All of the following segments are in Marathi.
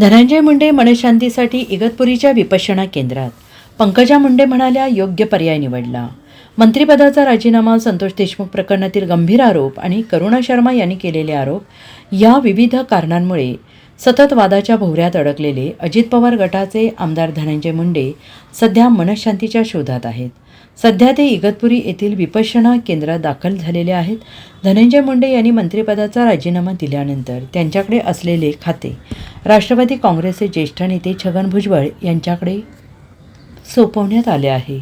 धनंजय मुंडे मनशांतीसाठी इगतपुरीच्या विपश्यना केंद्रात. पंकजा मुंडे म्हणाल्या योग्य पर्याय निवडला. मंत्रिपदाचा राजीनामा संतोष देशमुख प्रकरणातील गंभीर आरोप आणि करुणा शर्मा यांनी केलेले आरोप या विविध कारणांमुळे सतत वादाच्या भोवऱ्यात अडकलेले अजित पवार गटाचे आमदार धनंजय मुंडे सध्या मनशांतीच्या शोधात आहेत. सध्या ते इगतपुरी येथील विपश्यना केंद्रात दाखल झालेले आहेत. धनंजय मुंडे यांनी मंत्रिपदाचा राजीनामा दिल्यानंतर त्यांच्याकडे असलेले खाते राष्ट्रवादी काँग्रेसचे ज्येष्ठ नेते छगन भुजबळ यांच्याकडे सोपवण्यात आले आहे.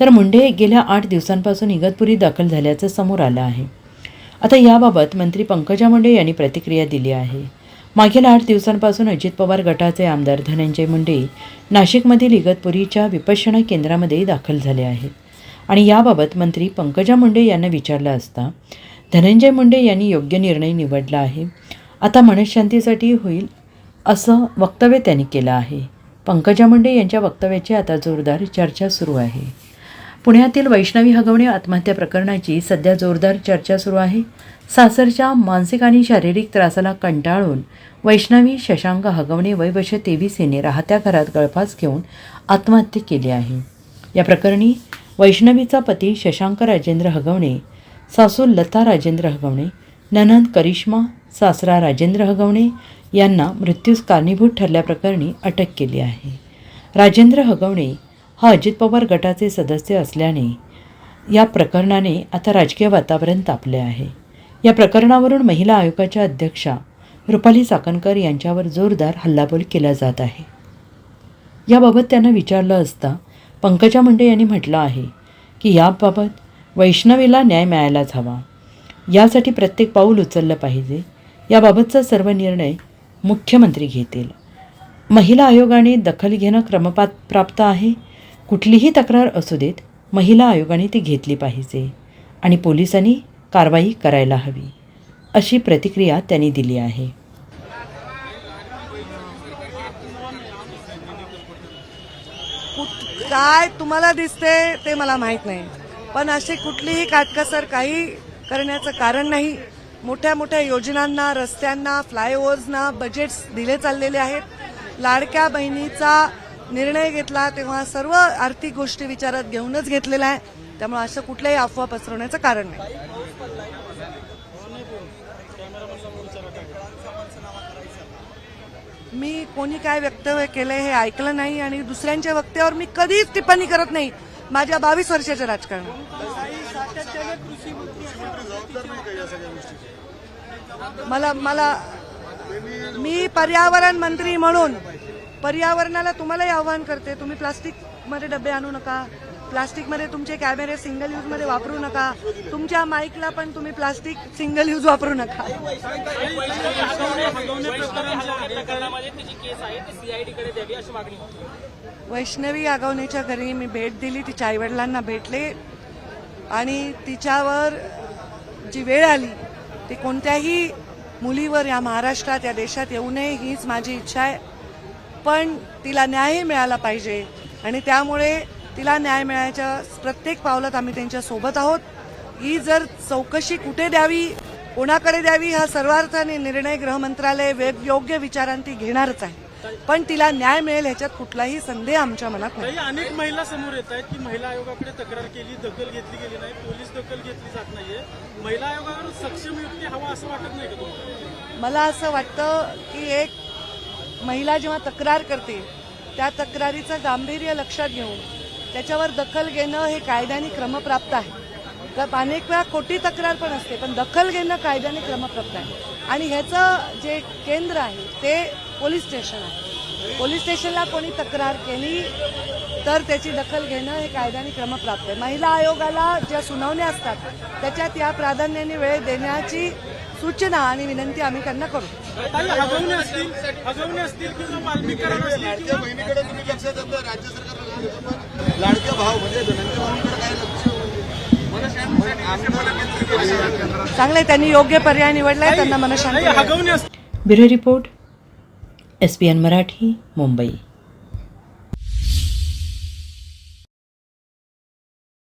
तर मुंडे गेल्या आठ दिवसांपासून इगतपुरी दाखल झाल्याचं समोर आलं आहे. आता याबाबत मंत्री पंकजा मुंडे यांनी प्रतिक्रिया दिली आहे. मागील आठ दिवसांपासून अजित पवार गटाचे आमदार धनंजय मुंडे नाशिकमधील इगतपुरीच्या विपश्यना केंद्रामध्ये दाखल झाले आहेत. आणि याबाबत मंत्री पंकजा मुंडे यांना विचारलं असता धनंजय मुंडे यांनी योग्य निर्णय निवडला आहे. आता मनशांतीसाठी होईल असं वक्तव्य त्यांनी केलं आहे. पंकजा मुंडे यांच्या वक्तव्याची आता जोरदार चर्चा सुरू आहे. पुण्यातील वैष्णवी हगवणे आत्महत्या प्रकरणाची सध्या जोरदार चर्चा सुरू आहे. सासरच्या मानसिक आणि शारीरिक त्रासाला कंटाळून वैष्णवी शशांक हगवणे वय वर्ष तेवीस हिने राहत्या घरात गळफास घेऊन आत्महत्या केली आहे. या प्रकरणी वैष्णवीचा पती शशांक राजेंद्र हगवणे सासू लता राजेंद्र हगवणे ननंद करिश्मा सासरा राजेंद्र हगवणे यांना मृत्यूस कारणीभूत ठरल्याप्रकरणी अटक केली आहे. राजेंद्र हगवणे हा अजित पवार गटाचे सदस्य असल्याने या प्रकरणाने आता राजकीय वातावरण तापले आहे. या प्रकरणावरून महिला आयोगाच्या अध्यक्षा रुपाली चाकणकर यांच्यावर जोरदार हल्लाबोल केला जात आहे. याबाबत त्यांना विचारलं असता पंकजा मुंडे यांनी म्हटलं आहे की याबाबत वैष्णवीला न्याय मिळायलाच हवा. यासाठी प्रत्येक पाऊल उचललं पाहिजे. याबाबतचा सर्व निर्णय मुख्यमंत्री घेतील. महिला आयोगाने दखल घेणं क्रमपात प्राप्त आहे. कुठलीही तक्रार असू देत महिला आयोगाने ती घेतली पाहिजे आणि पोलिसांनी कारवाई करायला हवी अशी प्रतिक्रिया त्यांनी दिली आहे. कुठ- काय तुम्हाला दिसते ते मला माहीत नाही. पण अशी कुठलीही काटकसर काही करण्याचं कारण नाही. मोठ्या मोठ्या योजनांना रस्त्यांना फ्लायओव्हर्सना बजेट्स दिले चाललेले आहेत. लाडक्या बहिणीचा निर्णय घेतला तेव्हा सर्व आर्थिक गोष्टी विचारात घेऊनच घेतलेला आहे. त्यामुळे असं कुठल्याही अफवा पसरवण्याचं कारण नाही. मी कोणी काय वक्तव्य केलंय हे ऐकलं नाही आणि दुसऱ्यांच्या वक्त्यावर मी कधीच टिप्पणी करत नाही. माझ्या बावीस वर्षाच्या राजकारणात. मला मला मी पर्यावरण मंत्री म्हणून पर्यावरणाला तुम्हालाही आव्हान करते. तुम्ही प्लास्टिकमध्ये डबे आणू नका. प्लास्टिकमध्ये तुमचे कॅमेरे सिंगल यूजमध्ये वापरू नका. तुमच्या माईकला पण तुम्ही प्लास्टिक सिंगल यूज वापरू नका. वैष्णवी आगवणीच्या घरी मी भेट दिली. तिच्या आईवडिलांना भेटले. आणि तिच्यावर जी वेळ आली ती कोणत्याही मुलीवर या महाराष्ट्रात या देशात येऊ नये हीच माझी इच्छा आहे. पण तिला न्यायही मिळाला पाहिजे आणि त्यामुळे तिला न्याय मिळायच्या प्रत्येक पावलात आम्ही त्यांच्यासोबत आहोत. ही जर चौकशी कुठे द्यावी कोणाकडे द्यावी हा सर्वार्थाने निर्णय गृह मंत्रालय योग्य विचारांती घेणारच आहे. पण तिला न्याय मिळेल ह्याच्यात कुठलाही संदेह आमच्या मनात नाही. अनेक महिला समोर येत आहेत की महिला आयोगाकडे तक्रार केली दखल घेतली गेली नाही पोलीस दखल घेतली जात नाहीये. महिला आयोगावर सक्षम युक्ती हवा असं वाटत नाही का तुम्हाला? मला असं वाटतं की एक महिला जेव्हा तक्रार करते त्या तक्रारीचं गांभीर्य लक्षात घेऊन त्याच्यावर दखल घेणं हे कायद्याने क्रमप्राप्त आहे. तर अनेक वेळा खोटी तक्रार पण असते पण दखल घेणं कायद्याने क्रमप्राप्त आहे. आणि ह्याचं जे केंद्र आहे ते पोलीस स्टेशन आहे. पोलीस स्टेशनला कोणी तक्रार केली तर त्याची दखल घेणं हे कायद्याने क्रमप्राप्त आहे. महिला आयोगाला ज्या सुनावण्या असतात त्याच्यात या प्राधान्याने वेळ देण्याची सूचना आणि विनंती आम्ही त्यांना करू. लाडक्या भाव म्हणजे चांगले त्यांनी योग्य पर्याय निवडलाय त्यांना मनशांती bureau report S P N Marathi Mumbai.